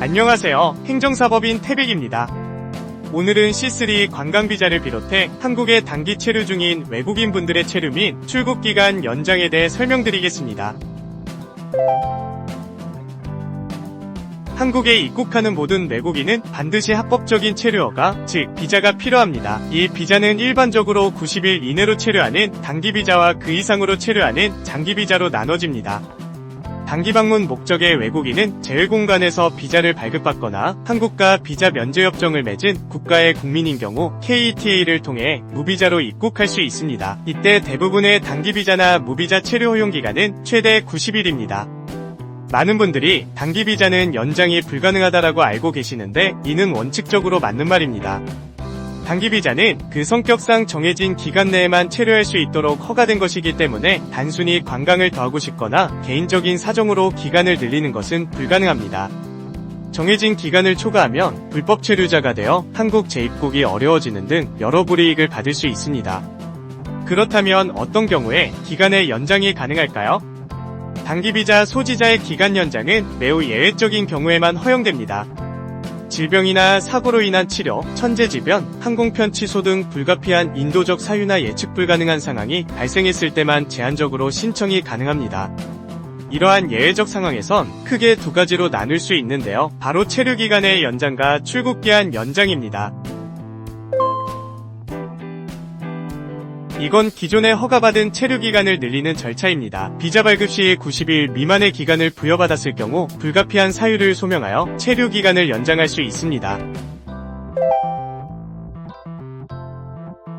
안녕하세요. 행정사법인 태백입니다. 오늘은 C3 관광비자를 비롯해 한국에 단기 체류 중인 외국인 분들의 체류 및 출국 기간 연장에 대해 설명드리겠습니다. 한국에 입국하는 모든 외국인은 반드시 합법적인 체류허가, 즉 비자가 필요합니다. 이 비자는 일반적으로 90일 이내로 체류하는 단기 비자와 그 이상으로 체류하는 장기 비자로 나눠집니다. 단기 방문 목적의 외국인은 제외공간에서 비자를 발급받거나 한국과 비자 면제 협정을 맺은 국가의 국민인 경우 KETA를 통해 무비자로 입국할 수 있습니다. 이때 대부분의 단기 비자나 무비자 체류 허용 기간은 최대 90일입니다. 많은 분들이 단기 비자는 연장이 불가능하다라고 알고 계시는데 이는 원칙적으로 맞는 말입니다. 단기 비자는 그 성격상 정해진 기간 내에만 체류할 수 있도록 허가된 것이기 때문에 단순히 관광을 더 하고 싶거나 개인적인 사정으로 기간을 늘리는 것은 불가능합니다. 정해진 기간을 초과하면 불법 체류자가 되어 한국 재입국이 어려워지는 등 여러 불이익을 받을 수 있습니다. 그렇다면 어떤 경우에 기간의 연장이 가능할까요? 단기 비자 소지자의 기간 연장은 매우 예외적인 경우에만 허용됩니다. 질병이나 사고로 인한 치료, 천재지변, 항공편 취소 등 불가피한 인도적 사유나 예측 불가능한 상황이 발생했을 때만 제한적으로 신청이 가능합니다. 이러한 예외적 상황에선 크게 두 가지로 나눌 수 있는데요. 바로 체류 기간의 연장과 출국 기한 연장입니다. 이건 기존에 허가받은 체류 기간을 늘리는 절차입니다. 비자 발급 시 90일 미만의 기간을 부여받았을 경우 불가피한 사유를 소명하여 체류 기간을 연장할 수 있습니다.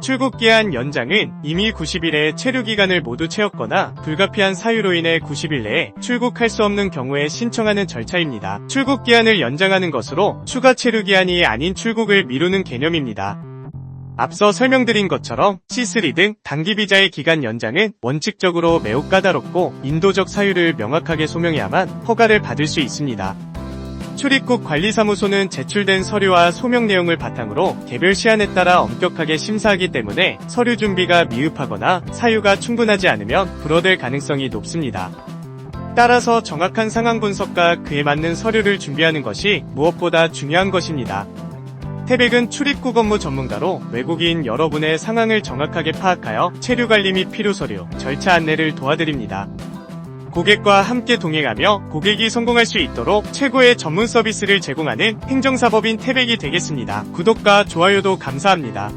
출국 기한 연장은 이미 90일의 체류 기간을 모두 채웠거나 불가피한 사유로 인해 90일 내에 출국할 수 없는 경우에 신청하는 절차입니다. 출국 기한을 연장하는 것으로 추가 체류 기한이 아닌 출국을 미루는 개념입니다. 앞서 설명드린 것처럼 C3 등 단기 비자의 기간 연장은 원칙적으로 매우 까다롭고 인도적 사유를 명확하게 소명해야만 허가를 받을 수 있습니다. 출입국 관리사무소는 제출된 서류와 소명 내용을 바탕으로 개별 시한에 따라 엄격하게 심사하기 때문에 서류 준비가 미흡하거나 사유가 충분하지 않으면 불어될 가능성이 높습니다. 따라서 정확한 상황 분석과 그에 맞는 서류를 준비하는 것이 무엇보다 중요한 것입니다. 태백은 출입국 업무 전문가로 외국인 여러분의 상황을 정확하게 파악하여 체류 관리 및 필요 서류, 절차 안내를 도와드립니다. 고객과 함께 동행하며 고객이 성공할 수 있도록 최고의 전문 서비스를 제공하는 행정사법인 태백이 되겠습니다. 구독과 좋아요도 감사합니다.